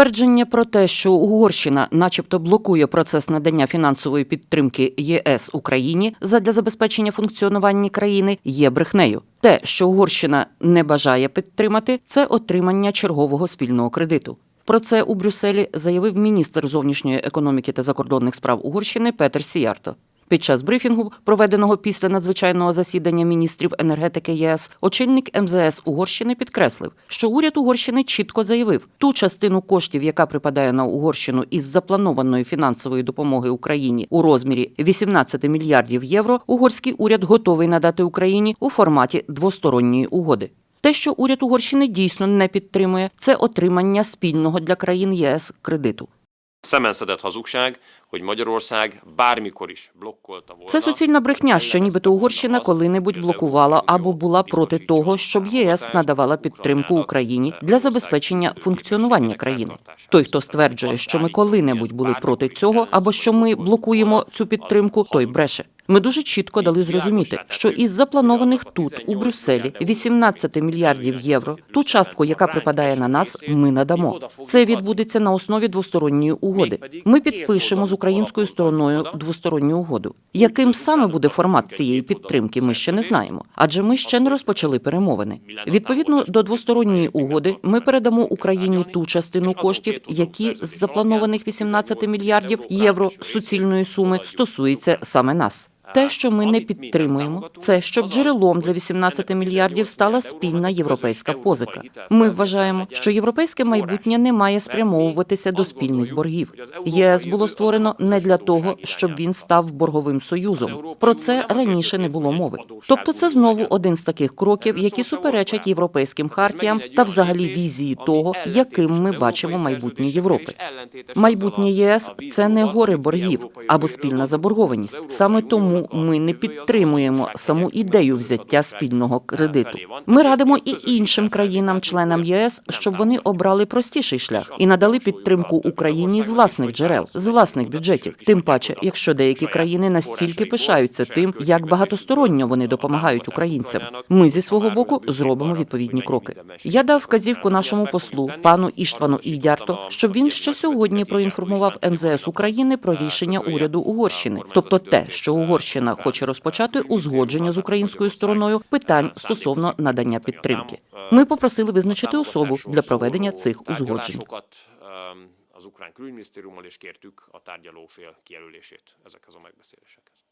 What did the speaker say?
Твердження про те, що Угорщина, начебто, блокує процес надання фінансової підтримки ЄС Україні задля забезпечення функціонування країни, є брехнею. Те, що Угорщина не бажає підтримати, це отримання чергового спільного кредиту. Про це у Брюсселі заявив міністр зовнішньої економіки та закордонних справ Угорщини Петер Сіярто. Під час брифінгу, проведеного після надзвичайного засідання міністрів енергетики ЄС, очільник МЗС Угорщини підкреслив, що уряд Угорщини чітко заявив, ту частину коштів, яка припадає на Угорщину із запланованої фінансової допомоги Україні у розмірі 18 мільярдів євро, угорський уряд готовий надати Україні у форматі двосторонньої угоди. Те, що уряд Угорщини дійсно не підтримує, це отримання спільного для країн ЄС кредиту. Szemen szedett hazugság, hogy Magyarország bármikor is blokkolta volna. Це суцільна брехня, що нібито Угорщина коли-небудь блокувала або була проти того, щоб ЄС надавала підтримку Україні для забезпечення функціонування країни. Той, хто стверджує, що ми коли-небудь були проти цього, або що ми блокуємо цю підтримку, той бреше. Ми дуже чітко дали зрозуміти, що із запланованих тут у Брюсселі 18 мільярдів євро, ту частку, яка припадає на нас, ми надамо. Це відбудеться на основі двосторонньої угоди. Ми підпишемо з українською стороною двосторонню угоду. Яким саме буде формат цієї підтримки, ми ще не знаємо, адже ми ще не розпочали перемовини. Відповідно до двосторонньої угоди, ми передамо Україні ту частину коштів, які з запланованих 18 мільярдів євро суцільної суми стосується саме нас. Те, що ми не підтримуємо, це щоб джерелом для 18 мільярдів стала спільна європейська позика. Ми вважаємо, що європейське майбутнє не має спрямовуватися до спільних боргів. ЄС було створено не для того, щоб він став борговим союзом. Про це раніше не було мови. Тобто, це знову один з таких кроків, які суперечать європейським хартіям та взагалі візії того, яким ми бачимо майбутнє Європи. Майбутнє ЄС це не гори боргів або спільна заборгованість. Саме тому ми не підтримуємо саму ідею взяття спільного кредиту. Ми радимо і іншим країнам-членам ЄС, щоб вони обрали простіший шлях і надали підтримку Україні з власних джерел, з власних бюджетів. Тим паче, якщо деякі країни настільки пишаються тим, як багатосторонньо вони допомагають українцям. Ми зі свого боку зробимо відповідні кроки. Я дав вказівку нашому послу пану Іштвану Ідярто, щоб він ще сьогодні проінформував МЗС України про рішення уряду Угорщини, тобто те, що Угорщина хоче розпочати узгодження з українською стороною питань стосовно надання підтримки. Ми попросили визначити особу для проведення цих узгоджень. Em, Az ukrán külügyminisztériummal és kértük a tárgyalófél kijelölését ezekhez a megbeszélésekhez.